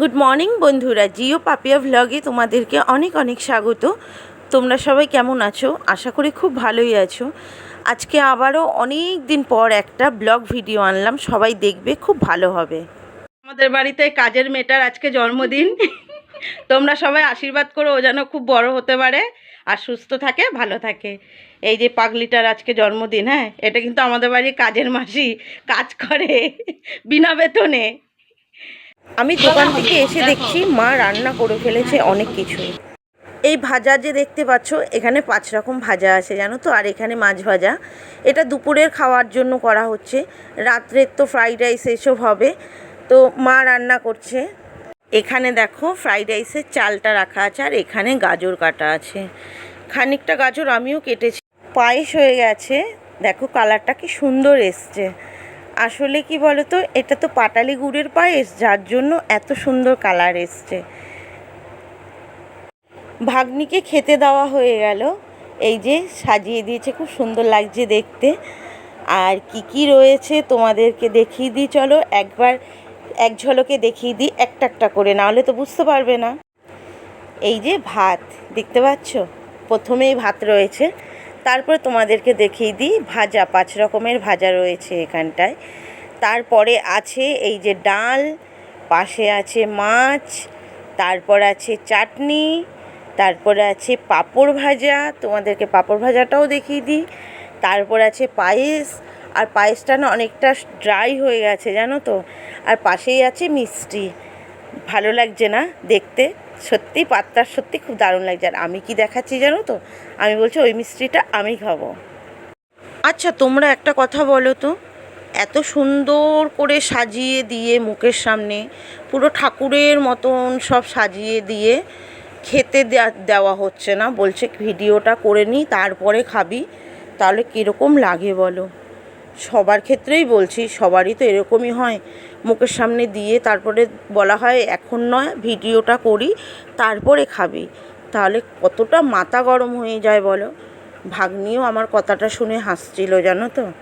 Good morning বন্ধুরা। জিও পাপিয়া ভ্লগে তোমাদেরকে অনেক অনেক স্বাগত। তোমরা সবাই কেমন আছো? আশা করি খুব ভালোই আছো। আজকে আবারও অনেক দিন পর একটা ব্লগ ভিডিও আনলাম। সবাই দেখবে, খুব ভালো হবে। আমাদের বাড়িতে কাজের মেয়েটার আজকে জন্মদিন। তোমরা সবাই আশীর্বাদ করো, ও যেন খুব বড় হতে পারে আর সুস্থ থাকে, ভালো থাকে। এই যে পাগলিটার আজকে জন্মদিন হ্যাঁ? এটা কিন্তু আমাদের বাড়ির কাজের মাসি কাজ করে, বিনা বেতনে। আমি দোকান থেকে এসে দেখছি মা রান্না করে ফেলেছে অনেক কিছু এই ভাজা যে দেখতে পাচ্ছ, এখানে পাঁচ রকম ভাজা আছে, জানো তো? আর এখানে মাছ ভাজা। এটা দুপুরের খাওয়ার জন্য করা হচ্ছে। রাত্রের তো ফ্রাইড রাইস এসব হবে। তো মা রান্না করছে। এখানে দেখো ফ্রাইড রাইসের চালটা রাখা আছে আর এখানে গাজর কাটা আছে। খানিকটা গাজর আমিও কেটেছি। পায়েস হয়ে গেছে। দেখো কালারটা কি সুন্দর এসছে। আসলে কি বলো তো এটা তো পাটালি গুড়ের পায়েস, যার জন্য এত সুন্দর কালার এসছে। ভাগ্নিকে খেতে দেওয়া হয়ে গেল। এই যে সাজিয়ে দিয়েছে, খুব সুন্দর লাগছে দেখতে। আর কি কি রয়েছে তোমাদেরকে দেখিয়ে দিই, চলো একবার এক ঝলকে দেখিয়ে দিই, একটা একটা করে, না হলে তো বুঝতে পারবে না। এই যে ভাত, দেখতে পাচ্ছ? প্রথমেই ভাত রয়েছে। তারপরে তোমাদেরকে দেখিয়ে দিই, ভাজা, পাঁচ রকমের ভাজা রয়েছে এখানটায়। তারপরে আছে এই যে ডাল, পাশে আছে মাছ, তারপর আছে চাটনি, তারপরে আছে পাঁপড় ভাজা, তোমাদেরকে পাঁপড় ভাজাটাও দেখিয়ে দিই। তারপর আছে পায়েস, আর পায়েসটা না অনেকটা ড্রাই হয়ে গেছে, জানো তো? আর পাশেই আছে মিষ্টি। ভালো লাগছে না দেখতে। সত্যি পাত্তার সত্যি খুব দারুণ লাগছে। আর আমি কি দেখাচ্ছি জানো তো? আমি বলছি ওই মিষ্টিটা আমি খাব। আচ্ছা তোমরা একটা কথা বলো তো? এত সুন্দর করে সাজিয়ে দিয়ে মুখের সামনে, পুরো ঠাকুরের মতন সব সাজিয়ে দিয়ে খেতে দেওয়া হচ্ছে না? বলছে ভিডিওটা করে নিই, তারপরে খাবি। তাহলে কীরকম লাগে বলো? সবার ক্ষেত্রেই বলছি, সবারই তো এরকমই হয়। মুখের সামনে দিয়ে তারপরে বলা হয়, এখন নয়, ভিডিওটা করি, তারপরে খাবি। তাহলে কতটা মাথা গরম হয়ে যায় বলো? ভাগ্নিও আমার কথাটা শুনে হাসছিল, জানো তো?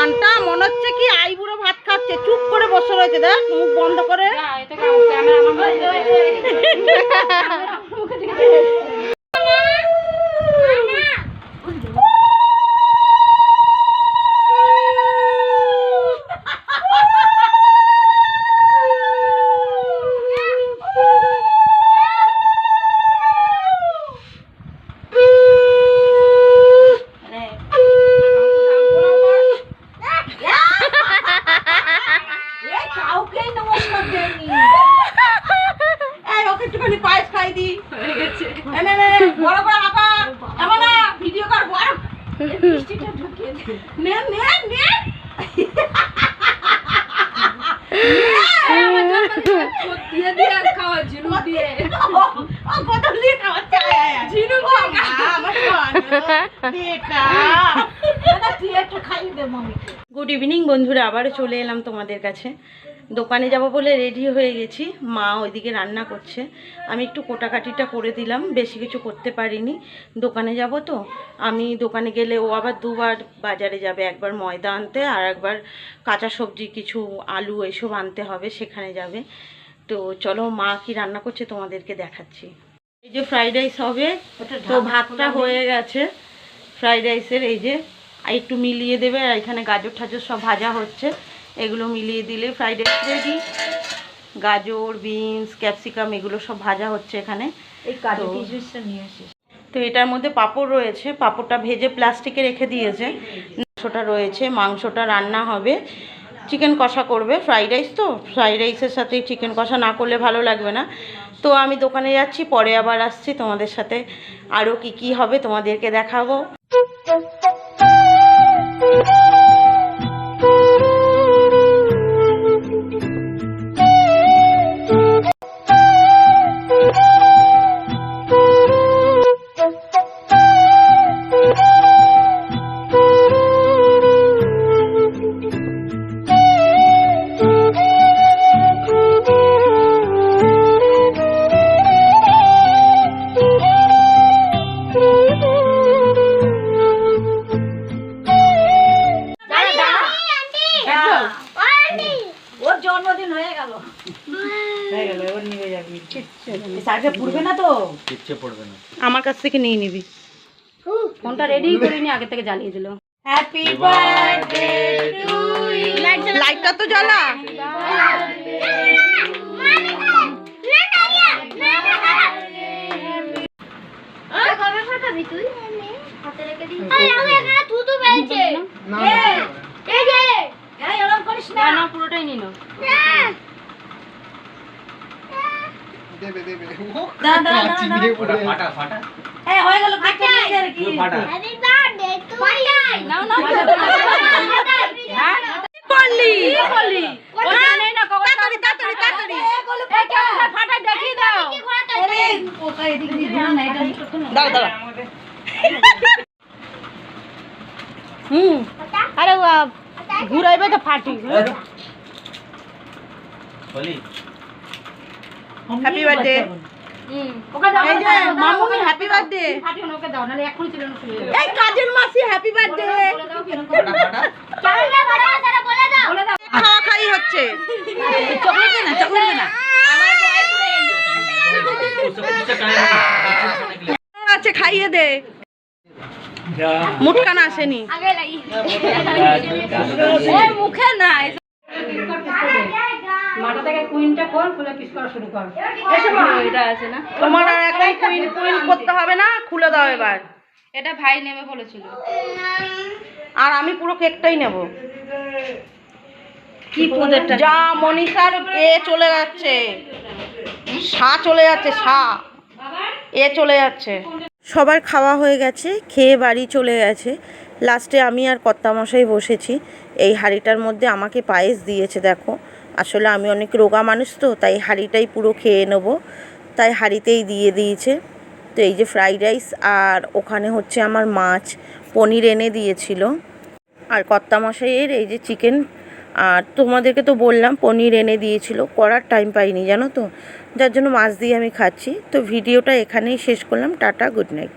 মানটা মনে হচ্ছে কি আইবুড়ো ভাত খাচ্ছে। চুপ করে বসে রয়েছে দেখ মুখ বন্ধ করে। খাইয়ে দে মামিকে। গুড ইভিনিং বন্ধুরা। আবারও চলে এলাম তোমাদের কাছে। দোকানে যাব বলে রেডি হয়ে গেছি। মা ওইদিকে রান্না করছে। আমি একটু কোটাকাটিটা করে দিলাম বেশি কিছু করতে পারিনি। দোকানে যাব তো। আমি দোকানে গেলে ও আবার দুবার বাজারে যাবে একবার ময়দা আনতে আর একবার কাঁচা সবজি কিছু আলু এসব আনতে হবে সেখানে যাবে। তো চলো মা কি রান্না করছে তোমাদেরকে দেখাচ্ছি। এই যে ফ্রাইড রাইস হবে তো ভাতটা হয়ে গেছে। ফ্রাইড রাইসের এই যে একটু মিলিয়ে দেবে আর এখানে গাজর ঠাজর সব ভাজা হচ্ছে। এগুলো মিলিয়ে দিলে ফ্রাইড রাইস রেডি গাজর বিনস ক্যাপসিকাম এগুলো সব ভাজা হচ্ছে এখানে। এই কাজু কিশমিশটা নিয়ে আসিস। তো এটার মধ্যে পাপড় রয়েছে পাঁপড়টা ভেজে প্লাস্টিকে রেখে দিয়েছে। মাংসটা রয়েছে মাংসটা রান্না হবে। চিকেন কষা করবে ফ্রাইড রাইস তো? ফ্রাইড রাইসের সাথে চিকেন কষা না করলে ভালো লাগবে না। তো আমি দোকানে যাচ্ছি পরে আবার আসছি তোমাদের সাথে। আরও কি কি হবে তোমাদেরকে দেখাবো। জন্মদিন হয়ে গেল। পুড়বে না তো? কিচ্ছু পড়বে না। আমার কাছ থেকে নিয়ে নিবি। ফোনটা রেডি করে নি আগে থেকে জ্বালিয়ে দিল। হ্যাপি বার্থডে টু ইউ লাইটটা তো জ্বালা। দা দা দা ফাটা ফাটা ফাটা। এই হয়ে গেল কেক নিয়ে যা কি। ফাটা। হ্যাপি বার্থডে টু ইউ নাও নাও। হ্যাঁ? বললি বললি। ও জানে না কখন তাড়াতাড়ি তাড়াতাড়ি তাড়াতাড়ি। এই কেমন ফাটা দেখিয়ে দাও। আরে ওটা এদিক দিয়ে ঘুরে না এটা দাঁড়া দাঁড়া। হুম। আরে ঘুরাইবে তো ফাটি। বলি। হ্যাপি বার্থডে হ্যাপি বার্থডে এই মাসি হ্যাপি বার্থডে খাওয়া খাই হচ্ছে। আছে খাইয়ে দে। মুটকান আসেনি। মুখে নাই। মাথা থেকে কুইনটা কর খুলে কিস করা শুরু কর। এটা আছে না? তোমার আর এখন কুইন কুইন করতে হবে না খুলে দাও এবার। এটা ভাই নেবে বলেছিল। আর আমি পুরো কেকটাই নেব। কি পোদেরটা যা মনীষার এ চলে যাচ্ছে। সা চলে যাচ্ছে সা। এ চলে যাচ্ছে। সবার খাওয়া হয়ে গেছে খেয়ে বাড়ি চলে গেছে। লাস্টে আমি আর কর্তামশাই বসেছি। এই হাঁড়িটার মধ্যে আমাকে পায়েস দিয়েছে দেখো। আসলে আমি অনেক রোগা মানুষ তো, তাই হাঁড়িটাই পুরো খেয়ে নেব। তাই হাঁড়িতেই দিয়ে দিয়েছে। তো এই যে ফ্রাইড রাইস আর ওখানে হচ্ছে আমার মাছ, পনির এনে দিয়েছিল। আর কর্তামশাইয়ের এই যে চিকেন, আর তোমাদেরকে তো বললাম পনির এনে দিয়েছিল, করার টাইম পাইনি, জানো তো? যার জন্য মাছ দিয়ে আমি খাচ্ছি। তো ভিডিওটা এখানেই শেষ করলাম, টাটা গুড নাইট